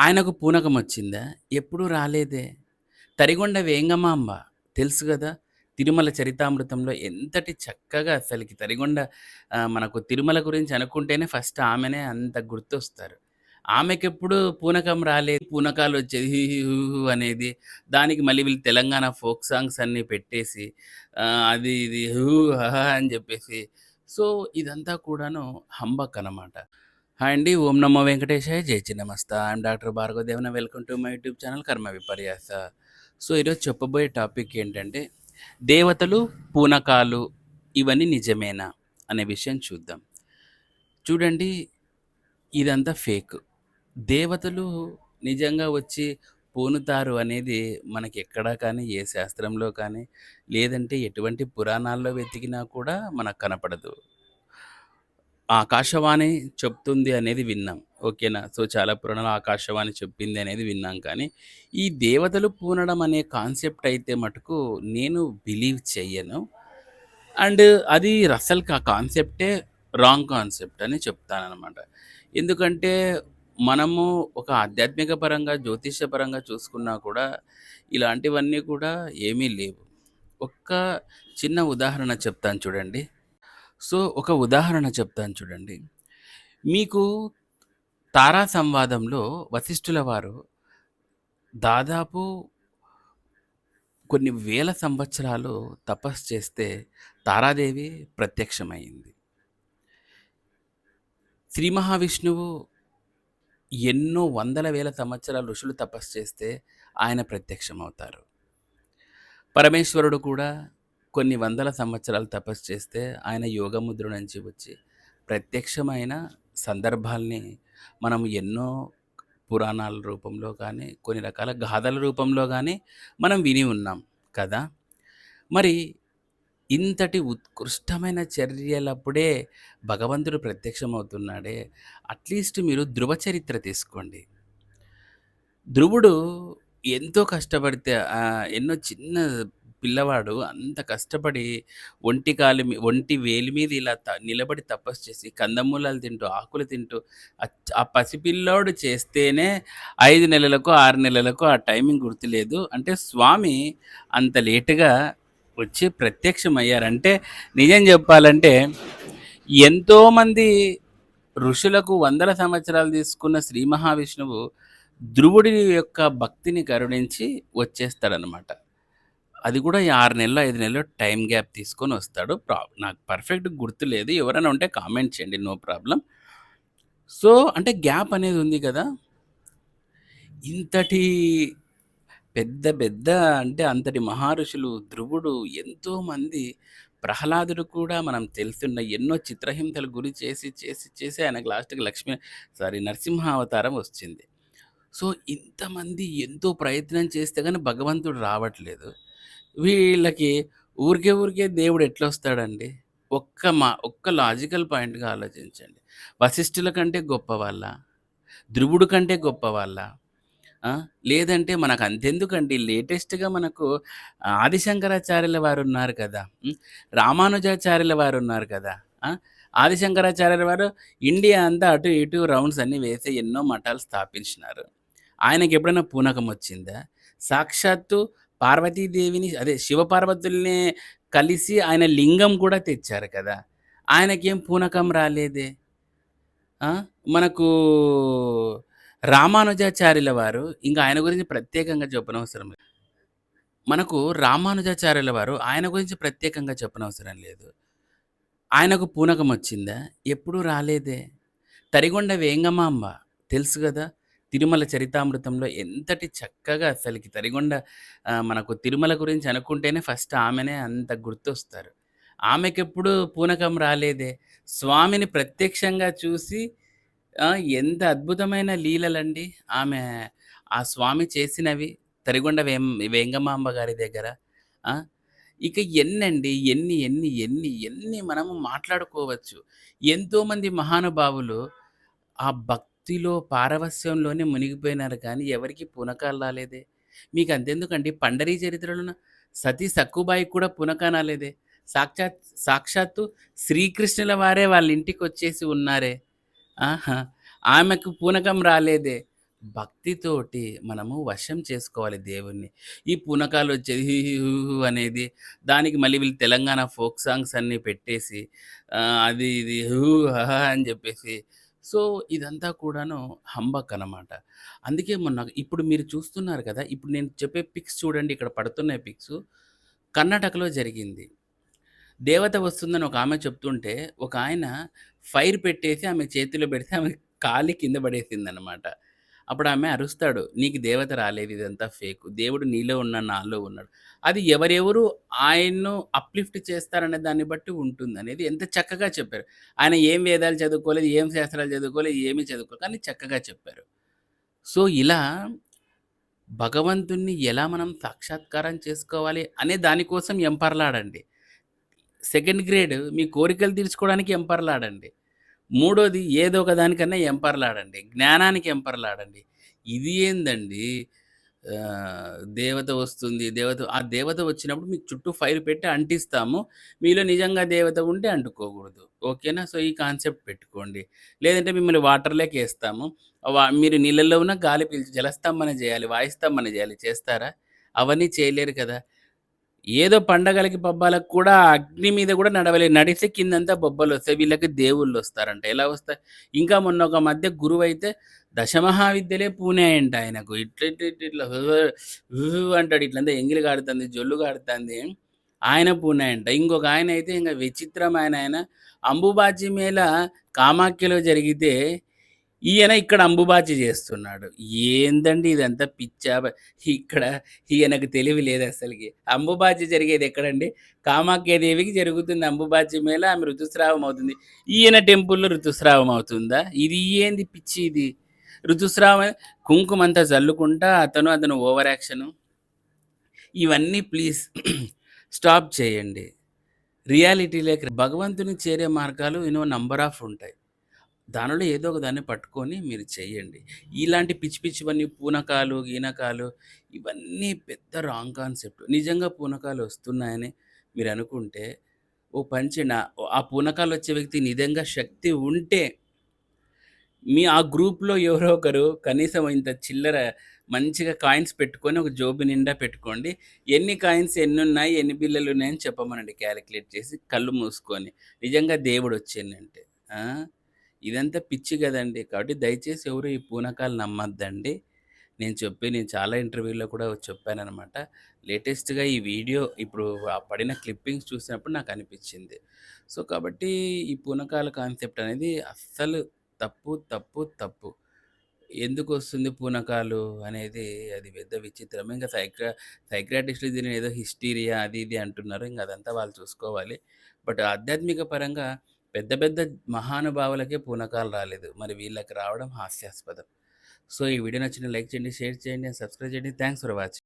ఆయనకు పూనకం వచ్చిందా? ఎప్పుడూ రాలేదే. తరిగొండ వేంగమాంబ తెలుసు కదా తిరుమల చరితామృతంలో ఎంతటి చక్కగా అసలుకి తరిగొండ మనకు తిరుమల గురించి అనుకుంటేనే ఫస్ట్ ఆమెనే అంత గుర్తొస్తారు. ఆమెకెప్పుడు పూనకం రాలేదు. పూనకాలు వచ్చేది హు హు అనేది. దానికి మళ్ళీ వీళ్ళు తెలంగాణ ఫోక్ సాంగ్స్ అన్నీ పెట్టేసి అది ఇది హూ అని చెప్పేసి సో, ఇదంతా కూడాను హంబక్ అనమాట. హాయ్ అండి. ఓం నమో వెంకటేశాయ. జై Chinnamasta. I'm doctor Bhargava Devana. Welcome to my YouTube channel Karma Viparyasa. So, ఈరోజు చెప్పబోయే టాపిక్ ఏంటంటే, దేవతలు, పూనకాలు ఇవన్నీ నిజమేనా? అనే విషయం చూద్దాం. చూడండి ఇదంతా ఫేక్. దేవతలు నిజంగా వచ్చి పూనుతారు అనేది మనకి ఎక్కడా కానీ, ఏ శాస్త్రంలో కానీ, లేదంటే ఎటువంటి పురాణాల్లో వెతికినా కూడా మనకు కనపడదు. ఆకాశవాణి చెప్తుంది అనేది విన్నాం. ఓకేనా. సో, చాలా పురాణాలు ఆకాశవాణి చెప్పింది అనేది విన్నాం కానీ, ఈ దేవతలు పూనడం అనే కాన్సెప్ట్ అయితే మటుకు నేను బిలీవ్ చెయ్యను. అండ్ అది అసలుకి ఆ కాన్సెప్టే రాంగ్ కాన్సెప్ట్ అని చెప్తానమాట ఎందుకంటే, మనము ఒక ఆధ్యాత్మిక పరంగా, జ్యోతిష్యపరంగా చూసుకున్నా కూడా, ఇలాంటివన్నీ కూడా ఏమీ లేవు. ఒక్క చిన్న ఉదాహరణ చెప్తాను చూడండి. సో, ఒక ఉదాహరణ చెప్తాను చూడండి. మీకు తారా సంవాదంలో వశిష్ఠుల వారు దాదాపు కొన్ని వేల సంవత్సరాలు తపస్సు చేస్తే తారాదేవి ప్రత్యక్షమైంది శ్రీ మహావిష్ణువు ఎన్నో వందల వేల సంవత్సరాలు ఋషులు తపస్సు చేస్తే ఆయన ప్రత్యక్షమవుతారు. పరమేశ్వరుడు కూడా కొన్ని వందల సంవత్సరాలు తపస్సు చేస్తే ఆయన యోగముద్ర నుంచి వచ్చి ప్రత్యక్షమైన సందర్భాల్ని మనం ఎన్నో పురాణాల రూపంలో కానీ, కొన్ని రకాల గాథల రూపంలో కానీ మనం విని ఉన్నాం కదా! మరి ఇంతటి ఉత్కృష్టమైన చర్యలప్పుడే భగవంతుడు ప్రత్యక్షమవుతున్నాడే, అట్‌లీస్ట్ మీరు ధ్రువ చరిత్ర తీసుకోండి. ధ్రువుడు ఎంతో కష్టపడితే ఎన్నో చిన్న పిల్లవాడు అంత కష్టపడి ఒంటి కాలు మీ ఒంటి వేలి మీద ఇలా త నిలబడి తపస్సు చేసి, కందమూలాలు తింటూ, ఆకులు తింటూ ఆ పసిపిల్లోడు చేస్తేనే ఐదు నెలలకు ఆరు నెలలకు ఆ టైమింగ్ గుర్తులేదు. అంటే స్వామి అంత లేటుగా వచ్చి ప్రత్యక్షమయ్యారంటే, నిజం చెప్పాలంటే ఎంతోమంది ఋషులకు వందల సంవత్సరాలు తీసుకున్న శ్రీ మహావిష్ణువు ధ్రువుడి యొక్క భక్తిని కరుణించి వచ్చేస్తాడనమాట. అది కూడా ఆరు నెలలు ఐదు నెలలు టైం గ్యాప్ తీసుకొని వస్తాడు. ప్రాబ్ నాకు పర్ఫెక్ట్ గుర్తులేదు. ఎవరైనా ఉంటే కామెంట్ చేయండి. నో ప్రాబ్లం సో, అంటే గ్యాప్ అనేది ఉంది కదా! ఇంతటి పెద్ద పెద్ద అంటే అంతటి మహారుషులు, ధ్రువుడు, ఎంతోమంది ప్రహ్లాదుడు కూడా మనం తెలుసున్న ఎన్నో చిత్రహింసలు గురి చేసి, చేసి, చేసి ఆయనకు లాస్ట్‌కి లక్ష్మీ సారీ నరసింహ అవతారం వచ్చింది. సో, ఇంతమంది ఎంతో ప్రయత్నం చేస్తే కానీ భగవంతుడు రావట్లేదు. వీళ్ళకి ఊరికే, ఊరికే దేవుడు ఎట్లా వస్తాడండి ఒక్క మా ఒక్క లాజికల్ పాయింట్‌గా ఆలోచించండి. వశిష్ఠుల కంటే గొప్పవాళ్ళా? ధ్రువుడు కంటే గొప్ప వాళ్ళ లేదంటే మనకు అంతెందుకండి లేటెస్ట్‌గా మనకు ఆదిశంకరాచార్యుల వారు ఉన్నారు కదా! రామానుజాచార్యుల వారు ఉన్నారు కదా! ఆదిశంకరాచార్యుల వారు ఇండియా అంతా అటు, ఇటు రౌండ్స్ అన్నీ వేసి ఎన్నో మఠాలు స్థాపించినారు. ఆయనకి ఎప్పుడైనా పూనకం వచ్చిందా? సాక్షాత్తు పార్వతీదేవిని అదే శివపార్వతుల్ని కలిసి ఆయన లింగం కూడా తెచ్చారు కదా! ఆయనకేం పూనకం రాలేదే? మనకు రామానుజాచార్యుల వారు ఇంకా ఆయన గురించి ప్రత్యేకంగా చెప్పనవసరం లేదు. మనకు రామానుజాచార్యుల వారు ఆయన గురించి ప్రత్యేకంగా చెప్పనవసరం లేదు. ఆయనకు పూనకం వచ్చిందా? ఎప్పుడు రాలేదే. తరిగొండ వేంగమాంబ తెలుసు కదా తిరుమల చరితామృతంలో ఎంతటి చక్కగా అసలుకి తరిగొండ మనకు తిరుమల గురించి అనుకుంటేనే ఫస్ట్ ఆమెనే అంత గుర్తొస్తారు. ఆమెకెప్పుడు పూనకం రాలేదే. స్వామిని ప్రత్యక్షంగా చూసి ఎంత అద్భుతమైన లీలలండి. ఆమె ఆ స్వామి చేసినవి తరిగొండ వేం వేంగమాంబ గారి దగ్గర. ఇక ఎన్నండి ఎన్ని, ఎన్ని, ఎన్ని, ఎన్ని మనము మాట్లాడుకోవచ్చు. ఎంతోమంది మహానుభావులు ఆ భక్తిలో, పారవస్యంలోనే మునిగిపోయినారు కానీ ఎవరికీ పునకాలు రాలేదే. మీకు అంతెందుకండి పండరీ చరిత్రలోన సతీ సక్కుబాయి కూడా పునకం రాలేదే. సాక్షాత్ సాక్షాత్తు శ్రీకృష్ణుల వారే వాళ్ళ ఇంటికొచ్చేసి ఉన్నారే. ఆహా! ఆమెకు పూనకం రాలేదే. భక్తితోటి మనము వశం చేసుకోవాలి దేవుణ్ణి. ఈ పూనకాలు వచ్చేది హు అనేది దానికి మళ్ళీ వీళ్ళు తెలంగాణ ఫోక్ సాంగ్స్ అన్నీ పెట్టేసి అది ఇది అని చెప్పేసి సో, ఇదంతా కూడాను హంబక్ అనమాట. అందుకే మొన్న ఇప్పుడు మీరు చూస్తున్నారు కదా! ఇప్పుడు నేను చెప్పే పిక్స్ చూడండి ఇక్కడ పడుతున్నాయి పిక్స్ కర్ణాటకలో జరిగింది. దేవత వస్తుందని ఒక ఆమె చెప్తుంటే, ఒకాయన ఫైర్ పెట్టేసి ఆమె చేతిలో పెడితే ఆమె కాలి కింద పడేసిందనమాట. అప్పుడు ఆమె అరుస్తాడు. "నీకు దేవత రాలేదు ఇదంతా ఫేకు. దేవుడు నీలో ఉన్న నాలో ఉన్నాడు." అది ఎవరెవరు ఆయన్ను అప్‌లిఫ్ట్ చేస్తారనే దాన్ని బట్టి ఉంటుందనేది ఎంత చక్కగా చెప్పారు. ఆయన ఏం వేదాలు చదువుకోలేదు, ఏం శాస్త్రాలు చదువుకోలేదు, ఏమీ చదువుకోలేదు. కానీ చక్కగా చెప్పారు. సో, ఇలా భగవంతుణ్ణి ఎలా మనం సాక్షాత్కారం చేసుకోవాలి అనే దానికోసం ఎంపర్లాడండి. సెకండ్ గ్రేడ్ మీ కోరికలు తీర్చుకోవడానికి ఎంపర్లాడండి. మూడోది ఏదో ఒక దానికన్నా ఎంపర్లాడండి. జ్ఞానానికి ఎంపర్లాడండి. ఇది ఏందండి దేవత వస్తుంది. దేవత ఆ దేవత వచ్చినప్పుడు మీకు చుట్టూ ఫైర్ పెట్టి అంటిస్తాము. మీలో నిజంగా దేవత ఉంటే అంటుకోకూడదు. ఓకేనా? సో, ఈ కాన్సెప్ట్ పెట్టుకోండి. లేదంటే మిమ్మల్ని వాటర్లోకి వేస్తాము మీరు నీళ్ళల్లో ఉన్న గాలి పీల్చి జలస్తంభన చేయాలి వాయుస్తంభన చేయాలి చేస్తారా? అవన్నీ చేయలేరు కదా! ఏదో పండగలకి, పబ్బాలకు కూడా అగ్ని మీద కూడా నడవలే నడిస్తే కిందంతా బొబ్బలు వస్తాయి వీళ్ళకి దేవుళ్ళు వస్తారంట ఎలా వస్తాయి? ఇంకా మొన్న ఒక మధ్య గురువైతే దశమహావిద్యలే పూనాయంట ఆయనకు. ఇట్లా ఇట్లా ఇట్లా అంటాడు. ఇట్లంతా ఎంగిలి కాడుతుంది జొల్లు కాడుతుంది ఆయన పూనాయంట. ఇంకొక ఆయన అయితే ఇంకా విచిత్రమైన ఆయన అంబుబాచి మేళ కామాఖ్యలో జరిగితే ఈయన ఇక్కడ అంబుబాచి చేస్తున్నాడు. ఏందండి ఇదంతా పిచ్చా? ఇక్కడ ఈయనకు తెలివి లేదు అసలుకి అంబుబాచి జరిగేది ఎక్కడండి? కామాఖ్యదేవికి జరుగుతుంది అంబుబాచి మేళ. ఆమె ఋతుస్రావం అవుతుంది. ఈయన టెంపుల్‌లో ఋతుస్రావం అవుతుందా? ఇది ఏంది పిచ్చి ఇది? ఋతుస్రావం కుంకుమంతా చల్లుకుంటా అతను, అతను ఓవర్ యాక్షను. ఇవన్నీ ప్లీజ్ స్టాప్ చేయండి. రియాలిటీలోకి భగవంతుని చేరే మార్గాలు ఎన్నో నంబర్ ఆఫ్ ఉంటాయి. దానిలో ఏదో ఒక దాన్ని పట్టుకొని మీరు చేయండి. ఇలాంటి పిచ్చి పిచ్చివన్నీ పూనకాలు, గీనకాలు ఇవన్నీ పెద్ద రాంగ్ కాన్సెప్ట్. నిజంగా పూనకాలు వస్తున్నాయని మీరు అనుకుంటే ఓ పని ఆ పూనకాలు వచ్చే వ్యక్తి నిజంగా శక్తి ఉంటే మీ ఆ గ్రూప్‌లో ఎవరో ఒకరు కనీసం ఇంత చిల్లర మంచిగా కాయిన్స్ పెట్టుకొని ఒక జోబు నిండా పెట్టుకోండి. ఎన్ని కాయిన్స్ ఎన్ని ఉన్నాయి ఎన్ని బిళ్ళలున్నాయని చెప్పమనండి క్యాలిక్యులేట్ చేసి కళ్ళు మూసుకొని. నిజంగా దేవుడు వచ్చిందంటే ఇదంతా పిచ్చి కదండి కాబట్టి దయచేసి ఎవరు ఈ పూనకాలు నమ్మొద్దండి. నేను చెప్పి నేను చాలా ఇంటర్వ్యూలో కూడా చెప్పాననమాట. లేటెస్ట్‌గా ఈ వీడియో ఇప్పుడు ఆ పడిన క్లిప్పింగ్స్ చూసినప్పుడు నాకు అనిపించింది సో, కాబట్టి ఈ పూనకాల కాన్సెప్ట్ అనేది అస్సలు తప్పు, తప్పు, తప్పు. ఎందుకు వస్తుంది పూనకాలు అనేది అది పెద్ద విచిత్రం. ఇంకా సైక్రా సైక్రాటిస్టులు దీని ఏదో హిస్టీరియా అది ఇది అంటున్నారు. ఇంక అదంతా వాళ్ళు చూసుకోవాలి. బట్ ఆధ్యాత్మిక పరంగా పెద్ద పెద్ద మహానుభావులకే పూనకాలు రాలేదు. మరి వీళ్ళకి రావడం హాస్యాస్పదం. సో, ఈ వీడియో నచ్చిన లైక్ చేయండి, షేర్ చేయండి, సబ్స్క్రైబ్ చేయండి. Thanks for watching.